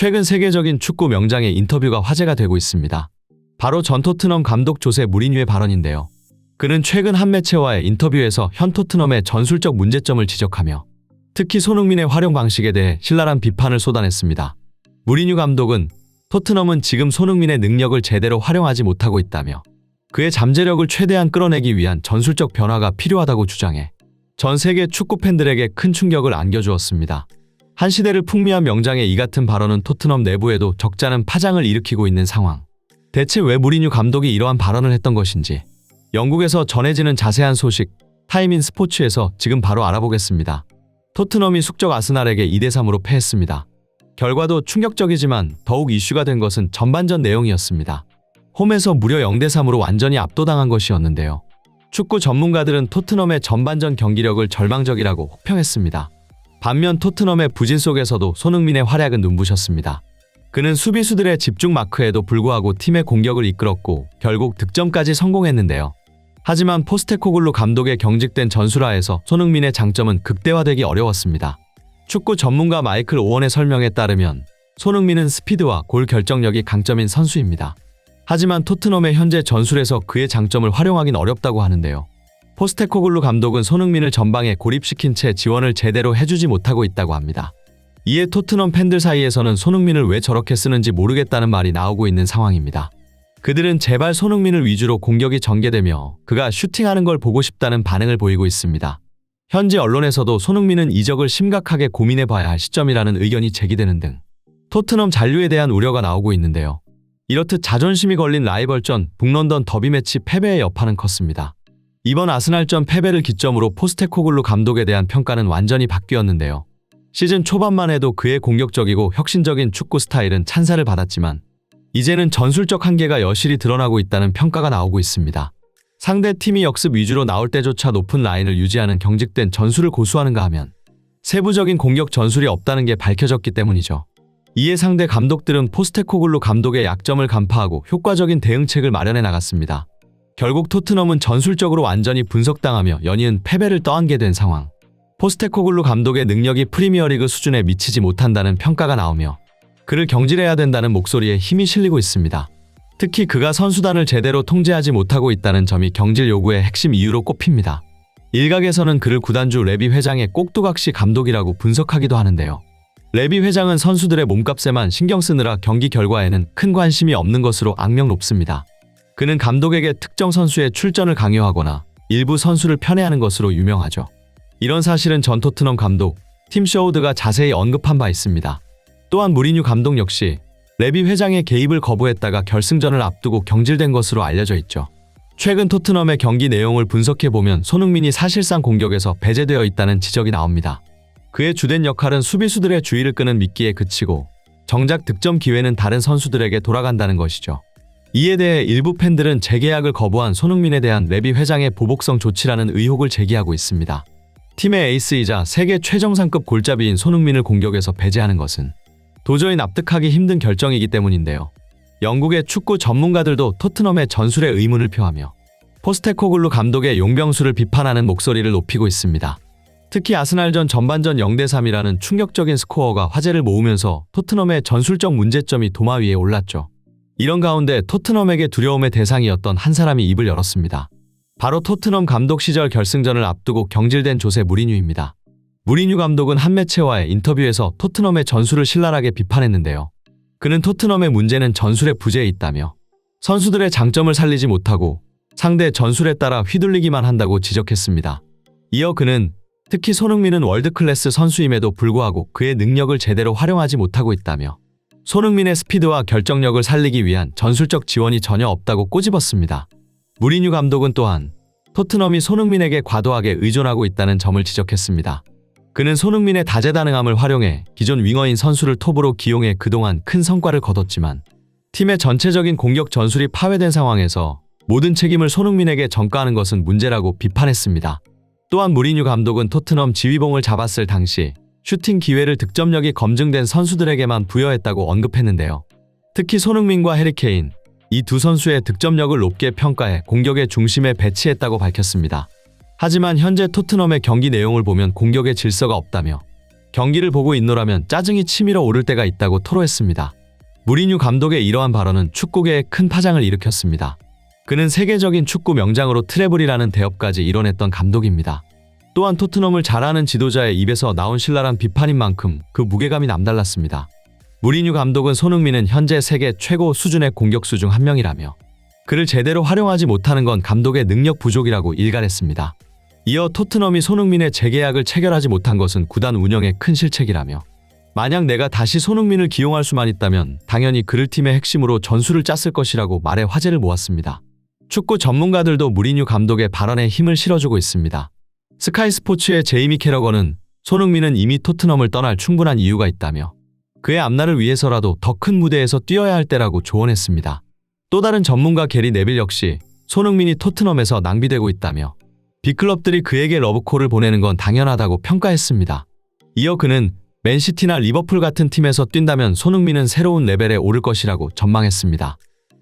최근 세계적인 축구 명장의 인터뷰가 화제가 되고 있습니다. 바로 전 토트넘 감독 조세 무리뉴의 발언인데요. 그는 최근 한 매체와의 인터뷰에서 현 토트넘의 전술적 문제점을 지적하며 특히 손흥민의 활용 방식에 대해 신랄한 비판을 쏟아냈습니다. 무리뉴 감독은 토트넘은 지금 손흥민의 능력을 제대로 활용하지 못하고 있다며 그의 잠재력을 최대한 끌어내기 위한 전술적 변화가 필요하다고 주장해 전 세계 축구 팬들에게 큰 충격을 안겨주었습니다. 한 시대를 풍미한 명장의 이 같은 발언은 토트넘 내부에도 적잖은 파장을 일으키고 있는 상황. 대체 왜 무리뉴 감독이 이러한 발언을 했던 것인지 영국에서 전해지는 자세한 소식 타임인 스포츠에서 지금 바로 알아보겠습니다. 토트넘이 숙적 아스날에게 2대3으로 패했습니다. 결과도 충격적이지만 더욱 이슈가 된 것은 전반전 내용이었습니다. 홈에서 무려 0대3으로 완전히 압도당한 것이었는데요. 축구 전문가들은 토트넘의 전반전 경기력을 절망적이라고 혹평했습니다. 반면 토트넘의 부진 속에서도 손흥민의 활약은 눈부셨습니다. 그는 수비수들의 집중 마크에도 불구하고 팀의 공격을 이끌었고 결국 득점까지 성공했는데요. 하지만 포스테코글루 감독의 경직된 전술화에서 손흥민의 장점은 극대화되기 어려웠습니다. 축구 전문가 마이클 오원의 설명에 따르면 손흥민은 스피드와 골 결정력이 강점인 선수입니다. 하지만 토트넘의 현재 전술에서 그의 장점을 활용하긴 어렵다고 하는데요. 포스테코글루 감독은 손흥민을 전방에 고립시킨 채 지원을 제대로 해주지 못하고 있다고 합니다. 이에 토트넘 팬들 사이에서는 손흥민을 왜 저렇게 쓰는지 모르겠다는 말이 나오고 있는 상황입니다. 그들은 제발 손흥민을 위주로 공격이 전개되며 그가 슈팅하는 걸 보고 싶다는 반응을 보이고 있습니다. 현지 언론에서도 손흥민은 이적을 심각하게 고민해 봐야 할 시점이라는 의견이 제기되는 등 토트넘 잔류에 대한 우려가 나오고 있는데요. 이렇듯 자존심이 걸린 라이벌전 북런던 더비 매치 패배의 여파는 컸습니다. 이번 아스날전 패배를 기점으로 포스테코글루 감독에 대한 평가는 완전히 바뀌었는데요. 시즌 초반만 해도 그의 공격적이고 혁신적인 축구 스타일은 찬사를 받았지만 이제는 전술적 한계가 여실히 드러나고 있다는 평가가 나오고 있습니다. 상대 팀이 역습 위주로 나올 때조차 높은 라인을 유지하는 경직된 전술을 고수하는가 하면 세부적인 공격 전술이 없다는 게 밝혀졌기 때문이죠. 이에 상대 감독들은 포스테코글루 감독의 약점을 간파하고 효과적인 대응책을 마련해 나갔습니다. 결국 토트넘은 전술적으로 완전히 분석당하며 연이은 패배를 떠안게 된 상황. 포스테코글루 감독의 능력이 프리미어리그 수준에 미치지 못한다는 평가가 나오며 그를 경질해야 된다는 목소리에 힘이 실리고 있습니다. 특히 그가 선수단을 제대로 통제하지 못하고 있다는 점이 경질 요구의 핵심 이유로 꼽힙니다. 일각에서는 그를 구단주 레비 회장의 꼭두각시 감독이라고 분석하기도 하는데요. 레비 회장은 선수들의 몸값에만 신경 쓰느라 경기 결과에는 큰 관심이 없는 것으로 악명 높습니다. 그는 감독에게 특정 선수의 출전을 강요하거나 일부 선수를 편애하는 것으로 유명하죠. 이런 사실은 전 토트넘 감독 팀 셔우드가 자세히 언급한 바 있습니다. 또한 무리뉴 감독 역시 레비 회장의 개입을 거부했다가 결승전을 앞두고 경질된 것으로 알려져 있죠. 최근 토트넘의 경기 내용을 분석해 보면 손흥민이 사실상 공격에서 배제되어 있다는 지적이 나옵니다. 그의 주된 역할은 수비수들의 주의를 끄는 미끼에 그치고 정작 득점 기회는 다른 선수들에게 돌아간다는 것이죠. 이에 대해 일부 팬들은 재계약을 거부한 손흥민에 대한 레비 회장의 보복성 조치라는 의혹을 제기하고 있습니다. 팀의 에이스이자 세계 최정상급 골잡이인 손흥민을 공격에서 배제하는 것은 도저히 납득하기 힘든 결정이기 때문인데요. 영국의 축구 전문가들도 토트넘의 전술에 의문을 표하며 포스테코글루 감독의 용병수를 비판하는 목소리를 높이고 있습니다. 특히 아스날전 전반전 0대3이라는 충격적인 스코어가 화제를 모으면서 토트넘의 전술적 문제점이 도마 위에 올랐죠. 이런 가운데 토트넘에게 두려움의 대상이었던 한 사람이 입을 열었습니다. 바로 토트넘 감독 시절 결승전을 앞두고 경질된 조세 무리뉴입니다. 무리뉴 감독은 한 매체와의 인터뷰에서 토트넘의 전술을 신랄하게 비판했는데요. 그는 토트넘의 문제는 전술의 부재에 있다며 선수들의 장점을 살리지 못하고 상대 전술에 따라 휘둘리기만 한다고 지적했습니다. 이어 그는 특히 손흥민은 월드클래스 선수임에도 불구하고 그의 능력을 제대로 활용하지 못하고 있다며 손흥민의 스피드와 결정력을 살리기 위한 전술적 지원이 전혀 없다고 꼬집었습니다. 무리뉴 감독은 또한 토트넘이 손흥민에게 과도하게 의존하고 있다는 점을 지적했습니다. 그는 손흥민의 다재다능함을 활용해 기존 윙어인 선수를 톱으로 기용해 그동안 큰 성과를 거뒀지만 팀의 전체적인 공격 전술이 파괴된 상황에서 모든 책임을 손흥민에게 전가하는 것은 문제라고 비판했습니다. 또한 무리뉴 감독은 토트넘 지휘봉을 잡았을 당시 슈팅 기회를 득점력이 검증된 선수들에게만 부여했다고 언급했는데요. 특히 손흥민과 해리케인, 이 두 선수의 득점력을 높게 평가해 공격의 중심에 배치했다고 밝혔습니다. 하지만 현재 토트넘의 경기 내용을 보면 공격의 질서가 없다며 경기를 보고 있노라면 짜증이 치밀어 오를 때가 있다고 토로했습니다. 무리뉴 감독의 이러한 발언은 축구계에 큰 파장을 일으켰습니다. 그는 세계적인 축구 명장으로 트래블이라는 대업까지 이뤄냈던 감독입니다. 또한 토트넘을 잘하는 지도자의 입에서 나온 신랄한 비판인 만큼 그 무게감이 남달랐습니다. 무리뉴 감독은 손흥민은 현재 세계 최고 수준의 공격수 중 한 명이라며 그를 제대로 활용하지 못하는 건 감독의 능력 부족이라고 일갈했습니다. 이어 토트넘이 손흥민의 재계약을 체결하지 못한 것은 구단 운영의 큰 실책이라며 만약 내가 다시 손흥민을 기용할 수만 있다면 당연히 그를 팀의 핵심으로 전술을 짰을 것이라고 말해 화제를 모았습니다. 축구 전문가들도 무리뉴 감독의 발언에 힘을 실어주고 있습니다. 스카이 스포츠의 제이미 캐러거는 손흥민은 이미 토트넘을 떠날 충분한 이유가 있다며 그의 앞날을 위해서라도 더 큰 무대에서 뛰어야 할 때라고 조언했습니다. 또 다른 전문가 게리 네빌 역시 손흥민이 토트넘에서 낭비되고 있다며 빅클럽들이 그에게 러브콜을 보내는 건 당연하다고 평가했습니다. 이어 그는 맨시티나 리버풀 같은 팀에서 뛴다면 손흥민은 새로운 레벨에 오를 것이라고 전망했습니다.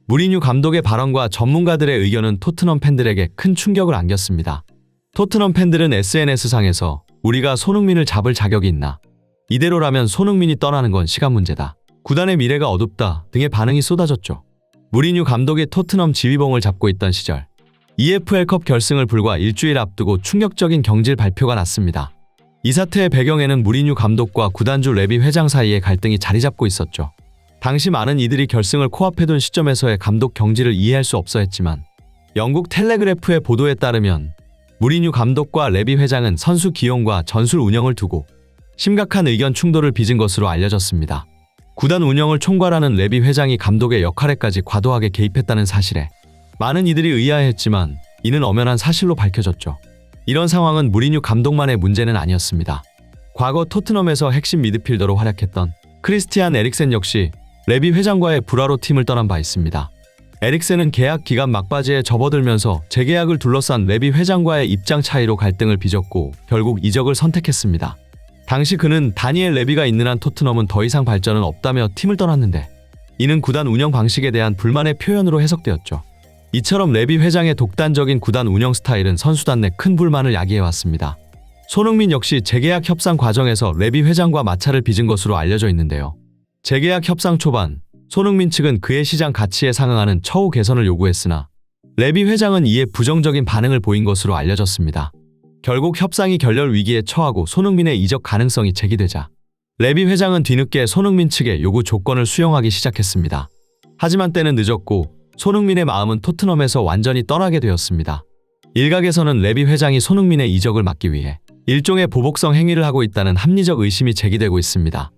무리뉴 감독의 발언과 전문가들의 의견은 토트넘 팬들에게 큰 충격을 안겼습니다. 토트넘 팬들은 SNS상에서 우리가 손흥민을 잡을 자격이 있나? 이대로라면 손흥민이 떠나는 건 시간 문제다. 구단의 미래가 어둡다 등의 반응이 쏟아졌죠. 무리뉴 감독이 토트넘 지휘봉을 잡고 있던 시절 EFL컵 결승을 불과 일주일 앞두고 충격적인 경질 발표가 났습니다. 이 사태의 배경에는 무리뉴 감독과 구단주 레비 회장 사이의 갈등이 자리 잡고 있었죠. 당시 많은 이들이 결승을 코앞에 둔 시점에서의 감독 경질을 이해할 수 없어 했지만 영국 텔레그래프의 보도에 따르면 무리뉴 감독과 레비 회장은 선수 기용과 전술 운영을 두고 심각한 의견 충돌을 빚은 것으로 알려졌습니다. 구단 운영을 총괄하는 레비 회장이 감독의 역할에까지 과도하게 개입했다는 사실에 많은 이들이 의아해했지만 이는 엄연한 사실로 밝혀졌죠. 이런 상황은 무리뉴 감독만의 문제는 아니었습니다. 과거 토트넘에서 핵심 미드필더로 활약했던 크리스티안 에릭센 역시 레비 회장과의 불화로 팀을 떠난 바 있습니다. 에릭센은 계약 기간 막바지에 접어들면서 재계약을 둘러싼 레비 회장과의 입장 차이로 갈등을 빚었고 결국 이적을 선택했습니다. 당시 그는 다니엘 레비가 있는 한 토트넘은 더 이상 발전은 없다며 팀을 떠났는데 이는 구단 운영 방식에 대한 불만의 표현으로 해석되었죠. 이처럼 레비 회장의 독단적인 구단 운영 스타일은 선수단 내 큰 불만을 야기해왔습니다. 손흥민 역시 재계약 협상 과정에서 레비 회장과 마찰을 빚은 것으로 알려져 있는데요. 재계약 협상 초반 손흥민 측은 그의 시장 가치에 상응하는 처우 개선을 요구했으나 레비 회장은 이에 부정적인 반응을 보인 것으로 알려졌습니다. 결국 협상이 결렬 위기에 처하고 손흥민의 이적 가능성이 제기되자 레비 회장은 뒤늦게 손흥민 측의 요구 조건을 수용하기 시작했습니다. 하지만 때는 늦었고 손흥민의 마음은 토트넘에서 완전히 떠나게 되었습니다. 일각에서는 레비 회장이 손흥민의 이적을 막기 위해 일종의 보복성 행위를 하고 있다는 합리적 의심이 제기되고 있습니다.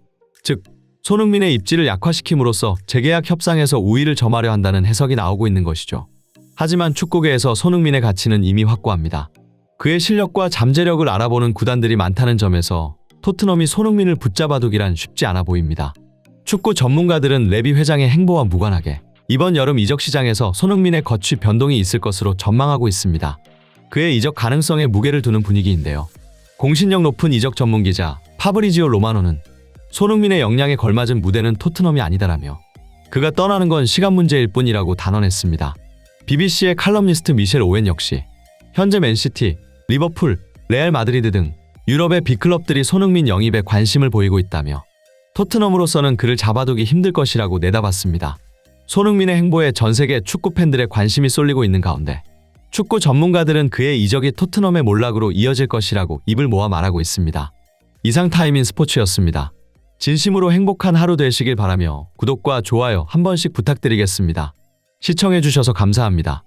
즉, 손흥민의 입지를 약화시킴으로써 재계약 협상에서 우위를 점하려 한다는 해석이 나오고 있는 것이죠. 하지만 축구계에서 손흥민의 가치는 이미 확고합니다. 그의 실력과 잠재력을 알아보는 구단들이 많다는 점에서 토트넘이 손흥민을 붙잡아두기란 쉽지 않아 보입니다. 축구 전문가들은 레비 회장의 행보와 무관하게 이번 여름 이적 시장에서 손흥민의 거취 변동이 있을 것으로 전망하고 있습니다. 그의 이적 가능성에 무게를 두는 분위기인데요. 공신력 높은 이적 전문 기자 파브리지오 로마노는 손흥민의 역량에 걸맞은 무대는 토트넘이 아니다라며 그가 떠나는 건 시간 문제일 뿐이라고 단언했습니다. BBC의 칼럼니스트 미셸 오웬 역시 현재 맨시티, 리버풀, 레알 마드리드 등 유럽의 빅클럽들이 손흥민 영입에 관심을 보이고 있다며 토트넘으로서는 그를 잡아두기 힘들 것이라고 내다봤습니다. 손흥민의 행보에 전 세계 축구 팬들의 관심이 쏠리고 있는 가운데 축구 전문가들은 그의 이적이 토트넘의 몰락으로 이어질 것이라고 입을 모아 말하고 있습니다. 이상 타임인 스포츠였습니다. 진심으로 행복한 하루 되시길 바라며 구독과 좋아요 한 번씩 부탁드리겠습니다. 시청해주셔서 감사합니다.